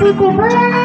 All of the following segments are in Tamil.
Thank you.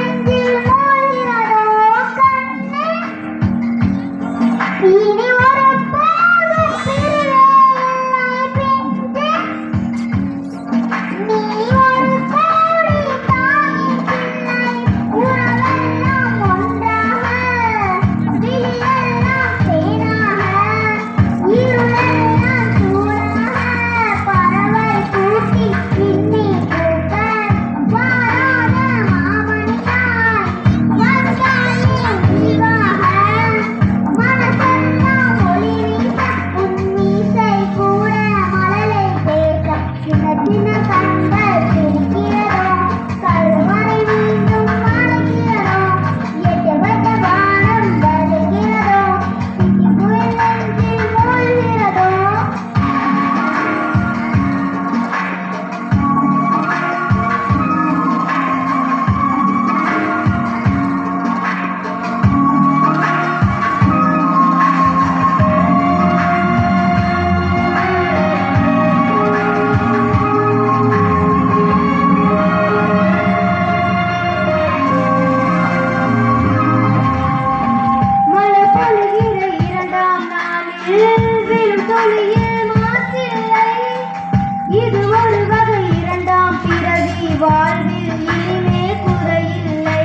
வாழ்வில் இனிமே குறையில்லை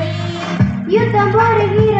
யுத்தம் போடுகிற